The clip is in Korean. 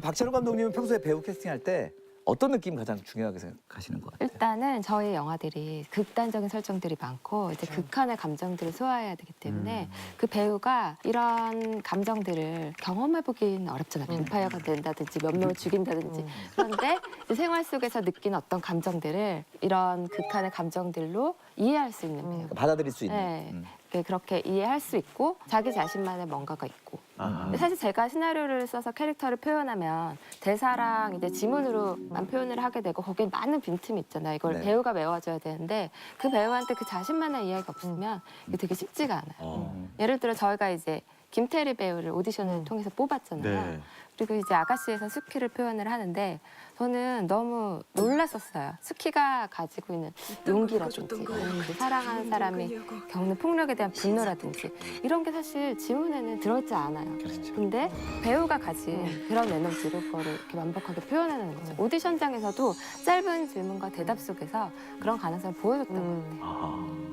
박찬호 감독님은 평소에 배우 캐스팅할 때 어떤 느낌 가장 중요하게 생각하시는 것 같아요? 일단은 저희 영화들이 극단적인 설정들이 많고 이제 그렇죠. 극한의 감정들을 소화해야 되기 때문에 음. 그 배우가 이런 감정들을 경험해보긴 어렵잖아요. 음. 뱀파이어가 된다든지 몇 명을 죽인다든지 그런데 이제 생활 속에서 느끼는 어떤 감정들을 이런 극한의 감정들로 이해할 수 있는 배우. 받아들일 수 있는. 네. 음. 그- 그렇게 이해할 수 있고 자기 자신만의 뭔가가 있고 아하. 근데 사실 제가 시나리오를 써서 캐릭터를 표현하면 대사랑 이제 지문으로만 표현을 하게 되고 거기에 많은 빈틈이 있잖아요. 이걸 네. 배우가 메워줘야 되는데 그 배우한테 그 자신만의 이야기가 없으면 이게 되게 쉽지가 않아요. 어. 예를 들어 저희가 이제 김태리 배우를 오디션을 통해서 뽑았잖아요. 네. 그리고 이제 아가씨에서 스키를 표현을 하는데 저는 너무 놀랐었어요. 스키가 가지고 있는 용기라든지 그 사랑하는 사람이 겪는 폭력에 대한 분노라든지 이런 게 사실 지문에는 들어있지 않아요. 근데 배우가 가진 그런 에너지로 그거를 이렇게 완벽하게 표현하는 거죠. 오디션장에서도 짧은 질문과 대답 속에서 그런 가능성을 보여줬던 것 같아요. 아하.